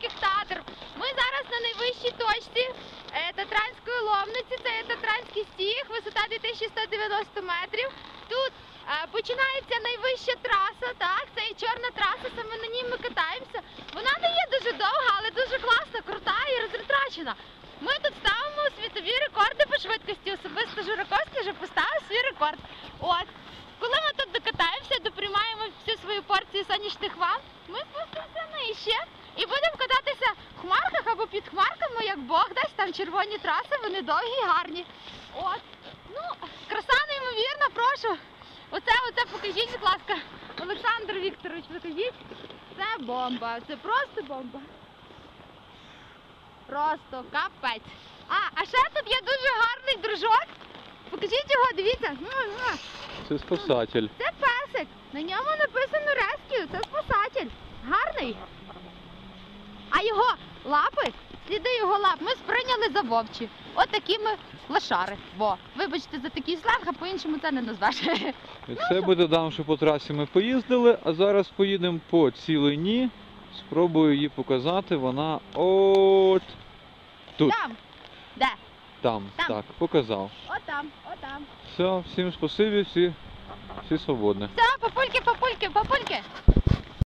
високих татр. Ми зараз на найвищій точці е, Татранської ломниці. Це є Татранський стіг, висота 2190 метрів. Тут е, починається найвища траса, так, це є чорна траса, саме на ній ми катаємося. Вона не є дуже довга, але дуже класна, крута і розритрачена. Ми тут ставимо світові рекорди по швидкості. Особисто Жураковський вже поставив свій рекорд. От. Коли ми тут докатаємося, доприймаємо всю свою порцію сонячних ванн, ми спустимося нижче і хмарками, як Бог дасть, там червоні траси, вони довгі і гарні. От. Ну, краса неймовірна, прошу. Оце, оце покажіть, будь ласка. Олександр Вікторович, покажіть. Це бомба, це просто бомба. Просто капець. А, а ще тут є дуже гарний дружок. Покажіть його, дивіться. Це спасатель. Це песик. На ньому написано Rescue. Це спасатель. Гарний. А його лапи, сліди його лап, ми сприйняли за вовчі. От такі ми лошари. Бо, вибачте за такий сленг, а по-іншому це не назвеш. Це буде дам, що по трасі ми поїздили, а зараз поїдемо по цілині. Спробую її показати. Вона от тут. Там. Де? Там. Там. Так, показав. Отам, отам. Все, всім спасибі, всі, всі свободні. Все, папульки, папульки, папульки.